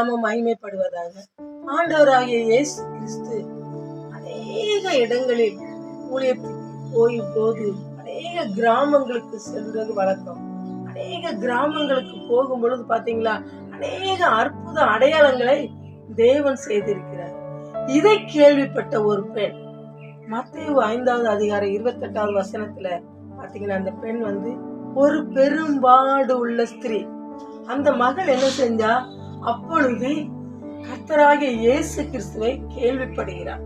நாமம் மகிமைப்படுவதாக. ஆண்டவராகிய இயேசு கிறிஸ்து அநேக இடங்களில் ஊழியத்துக்கு போய் போது அநேக கிராமங்களுக்கு செல்வது வழக்கம். அநேக கிராமங்களுக்கு போகும் பொழுது பாத்தீங்களா அநேக அற்புத அடையாளங்களை தேவன் செய்திருக்கிறார். இதை கேள்விப்பட்ட ஒரு பெண் மத்திய ஐந்தாவது அதிகாரம் இருபத்தி எட்டாவது வசனத்துல பாத்தீங்கன்னா அந்த பெண் வந்து ஒரு பெரும்பாடு உள்ள ஸ்திரீ. அந்த மகள் என்ன செஞ்சா அப்பொழுது கர்த்தராகிய இயேசு கிறிஸ்துவை கேள்விப்படுகிறார்.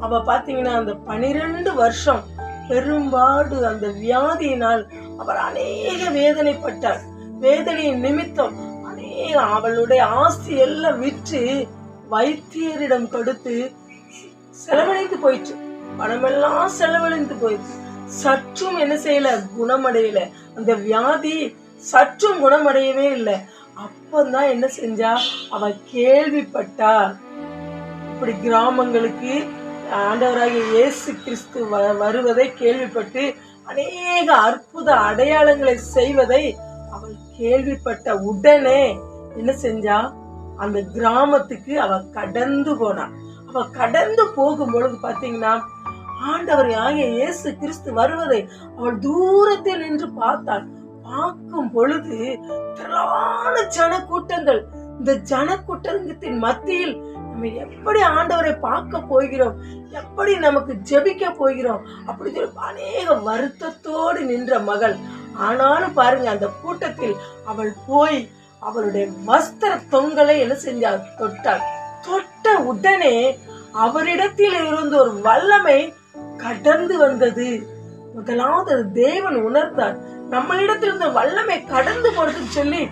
அவ பாத்தீங்கன்னா அந்த பனிரெண்டு வருஷம் பெரும்பாடு அந்த வியாதியினால் அவர் அநேக வேதனைப்பட்டார். வேதனையின் நிமித்தம் அநேக அவளுடைய ஆஸ்தி எல்லாம் விற்று வைத்தியரிடம் கொடுத்து செலவழித்து போயிடுச்சு பணமெல்லாம் செலவழிந்து போயிடுச்சு சற்றும் என்ன செய்யல? குணமடையல. அந்த வியாதி சற்றும் குணமடையவே இல்லை. அப்பந்தான் என்ன செஞ்சா? அவ கேள்விப்பட்டா. இப்படி கிராமங்களுக்கு ஆண்டவராகிய இயேசு கிறிஸ்து வ- வருவதை கேள்விப்பட்டு அநேக அற்புத அடையாளங்களை செய்வதை அவள் கேள்விப்பட்ட உடனே என்ன செஞ்சா? அந்த கிராமத்துக்கு அவ கடந்து போனா. அவ கடந்து போகும் பொழுது பாத்தீங்கன்னா ஆண்டவர் ஆகிய இயேசு கிறிஸ்து வருவதை அவள் தூரத்தில் நின்று பார்த்தாள். பார்க்கும் பொழுது திரளான ஜன கூட்டங்கள் இந்த ஜனக்கூட்டத்தின் மத்தியில் நம்ம எப்படி ஆண்டவரை பார்க்க போகிறோம்? எப்படி நமக்கு ஜெபிக்க போகிறோம்? அப்படி சொல்லி அநேக வருத்தத்தோடு நின்ற மகள். ஆனாலும் பாருங்க அந்த கூட்டத்தில் அவள் போய் அவளுடைய வஸ்திர தொங்கலை என்ன செஞ்சாள்? தொட்டாள். தொட்ட உடனே அவரிடத்தில் இருந்த ஒரு வல்லமை கடந்து வந்தது. முதலாவது தேவன் உணர்ந்தார். நம்மளிடத்திலிருந்து வல்லமை கடந்து போறதுன்னு சொல்லி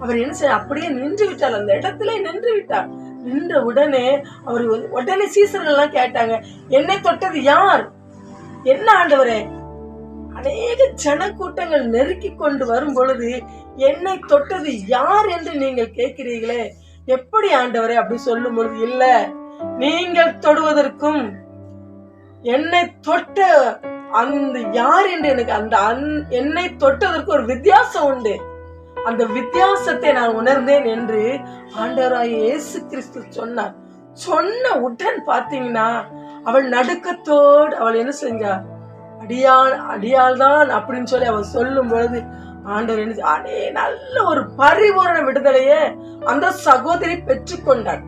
அவர் என்ன செய்ய அப்படியே நின்று விட்டார். அந்த இடத்துல நின்று விட்டார். நின்ற உடனே அவர் உடனே சீசர்கள் எல்லாம் கேட்டாங்க என்னை தொட்டது யார்? என்ன ஆண்டவரே? அநேக ஜன கூட்டங்கள் நெருக்கி கொண்டு வரும் பொழுது என்னை தொட்டது யார் என்று நீங்கள் கேட்கிறீர்களே? எப்படி ஆண்டவரே? அப்படி சொல்லும் பொழுது இல்ல நீங்கள் தொடுவதற்கும் என்னை தொட்ட அந்த யார் என்று எனக்கு அந்த அந் என்னை தொட்டதற்கு ஒரு வித்தியாசம் உண்டு. அந்த வித்தியாசத்தை நான் உணர்ந்தேன் என்று ஆண்டவராய் இயேசு கிறிஸ்து சொன்னார். சொன்ன உடன் பாத்தீங்கன்னா அவள் நடுக்கத்தோடு அவள் என்ன செஞ்சா அடியாள் அடியாள் தான் அப்படின்னு சொல்லி அவள் சொல்லும் பொழுது ஆண்டவர் என்ன அடே நல்ல ஒரு பரிபூரண விடுதலையே அந்த சகோதரி பெற்றுக்கொண்டாள்.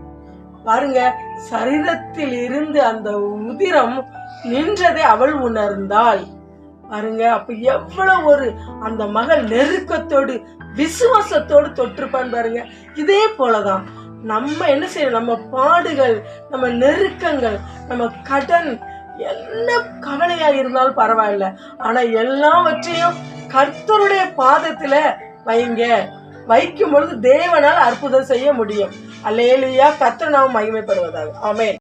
பாருங்க சரீரத்தில் இருந்து அந்த உதிரம் நின்றதை அவள் உணர்ந்தாள். பாருங்க அப்ப எவ்வளவு ஒரு அந்த மகள் நெருக்கத்தோடு விசுவாசத்தோடு தொற்றுப்பான் பாருங்க. இதே போலதான் நம்ம என்ன செய்யணும்? நம்ம பாடுகள் நம்ம நெருக்கங்கள் நம்ம கடன் என்ன கவலையா இருந்தாலும் பரவாயில்ல. ஆனா எல்லாவற்றையும் கர்த்தருடைய பாதத்துல வைங்க. வைக்கும் பொழுது தேவனால் அற்புதம் செய்ய முடியும். அல்லேலியா கத்திர நாம் மகிமைப்படுவதாக. ஆமென்.